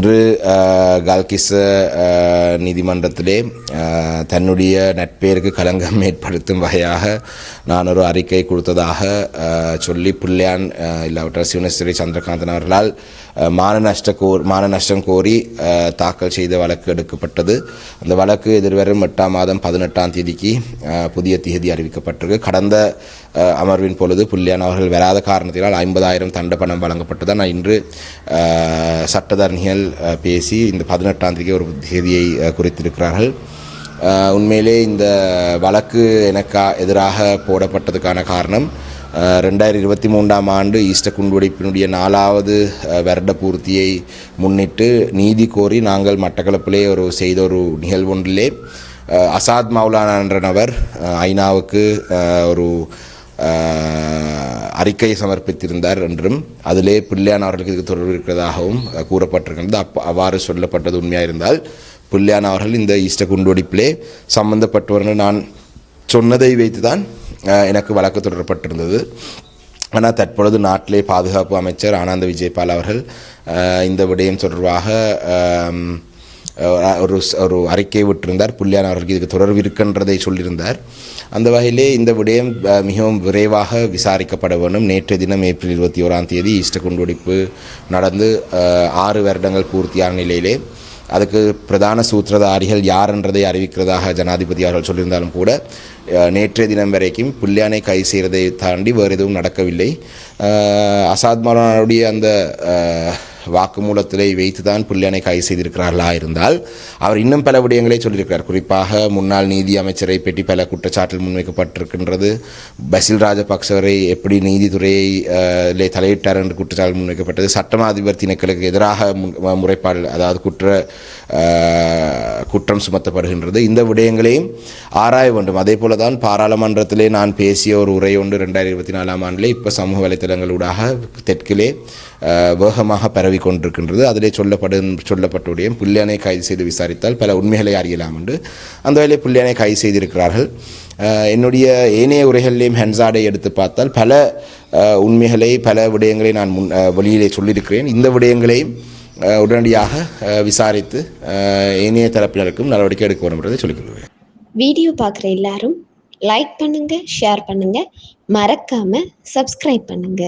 இன்று அஹ், கல்கிஸ் நீதிமன்றத்திலே தன்னுடைய நட்பேருக்கு களங்கம் ஏற்படுத்தும் வகையாக நான் ஒரு அறிக்கை கொடுத்ததாக சொல்லி புள்ளியான் இல்லாவிட்டால் சிவனேஸ்வரி சந்திரகாந்தன் அவர்களால் மான நஷ்ட கோர் மான நஷ்டம் கோரி தாக்கல் செய்த வழக்கு எடுக்கப்பட்டது. அந்த வழக்கு எதிர்வரும் எட்டாம் மாதம் பதினெட்டாம் தேதிக்கு புதிய தேதி அறிவிக்கப்பட்டிருக்கு. கடந்த அமர்வின் பொழுது புள்ளியான் அவர்கள் வராத காரணத்தினால் ஐம்பதாயிரம் தண்ட பணம் வழங்கப்பட்டது. நான் இன்று சட்டத்தரணிகள் பேசி இந்த பதினெட்டாம் தேதி ஒரு தேதியை குறித்திருக்கிறார்கள். உண்மையிலே இந்த வழக்கு எனக்கா எதிராக போடப்பட்டதுக்கான காரணம் ரெண்டாயிரத்தி இருபத்தி மூன்றாம் ஆண்டு ஈஸ்டர் குண்டுவெடிப்பினுடைய நாலாவது வருட பூர்த்தியை முன்னிட்டு நீதி கோரி நாங்கள் மட்டக்களப்பிலே ஒரு செய்த ஒரு நிகழ்வொன்றிலே அசாத் மௌலானா என்ற நபர் ஐநாவுக்கு ஒரு அறிக்கை சமர்ப்பித்திருந்தார் என்றும் அதிலே பிள்ளையான் அவர்களுக்கு இதுக்கு தொடர்பு இருக்கிறதாகவும் கூறப்பட்டிருக்கிறது. அப் அவ்வாறு சொல்லப்பட்டது உண்மையாக இருந்தால் பிள்ளையான் அவர்கள் இந்த ஈஸ்டர் குண்டுவெடிப்பிலே சம்பந்தப்பட்டவர்கள் நான் சொன்னதை வைத்து தான் எனக்கு வழக்கு தொடரப்பட்டிருந்தது. ஆனால் தற்பொழுது நாட்டிலே பாதுகாப்பு அமைச்சர் ஆனந்த விஜயபால் அவர்கள் இந்த விடயம் தொடர்பாக ஒரு ஒரு அறிக்கை விட்டிருந்தார். புள்ளியான் அவர்களுக்கு இதுக்கு தொடர்பு இருக்கின்றதை சொல்லியிருந்தார். அந்த வகையிலே இந்த விடயம் மிகவும் விரைவாக விசாரிக்கப்பட வேண்டும். நேற்றைய தினம் ஏப்ரல் இருபத்தி ஓராம் தேதி ஈஸ்டர் குண்டுவெடிப்பு நடந்து ஆறு வருடங்கள் பூர்த்தியான நிலையிலே அதுக்கு பிரதான சூத்திரதாரிகள் யார் என்றதை அறிவிக்கிறதாக ஜனாதிபதி அவர்கள் சொல்லியிருந்தாலும் கூட நேற்றைய தினம் வரைக்கும் புல்லியானை கை செய்கிறதை தாண்டி வேறு எதுவும் நடக்கவில்லை. அசாத் மௌலானாவுடைய அந்த வாக்குமூலத்திலே வைத்து தான் புல்லியானை கைது செய்திருக்கிறார்களா இருந்தால் அவர் இன்னும் பல விடயங்களை சொல்லியிருக்கிறார். குறிப்பாக முன்னாள் நீதி அமைச்சரை பற்றி பல குற்றச்சாட்டில் முன்வைக்கப்பட்டிருக்கின்றது. பசில் ராஜபக்சவரை எப்படி நீதித்துறையை தலையிட்டார் என்று குற்றச்சாட்டு முன்வைக்கப்பட்டது. சட்டமா அதிபர் திணைக்களுக்கு எதிராக முறைப்பாடு அதாவது குற்ற குற்றம் சுமத்தப்படுகின்றது. இந்த விடயங்களையும் ஆராய வேண்டும். அதே போல தான் பாராளுமன்றத்திலே நான் பேசிய ஒரு உரை ஒன்று ரெண்டாயிரத்தி இருபத்தி நாலாம் ஆண்டிலே இப்போ சமூக வலைத்தளங்களூடாக தெற்கிலே வேகமாக பரவி கொண்டிருக்கின்றது. அதிலே சொல்லப்படும் சொல்லப்பட்டுடைய விடயம் புல்லியானை கைது செய்து விசாரித்தால் பல உண்மைகளை அறியலாம் என்று. அந்த வேலையை புல்லியானை கைது செய்திருக்கிறார்கள். என்னுடைய ஏனைய உரைகளிலேயும் ஹென்சாடை எடுத்து பார்த்தால் பல உண்மைகளை பல விடயங்களை நான் முன் வெளியிலே சொல்லியிருக்கிறேன். இந்த விடயங்களையும் உடனடியாக விசாரித்து இணைய தரப்பினருக்கும் நடவடிக்கை எடுக்க வேண்டும் என்பதை சொல்லிக்கொள்வேன் வீடியோ பார்க்குற எல்லாரும் லைக் பண்ணுங்க ஷேர் பண்ணுங்க. மறக்காம சப்ஸ்கிரைப் பண்ணுங்க.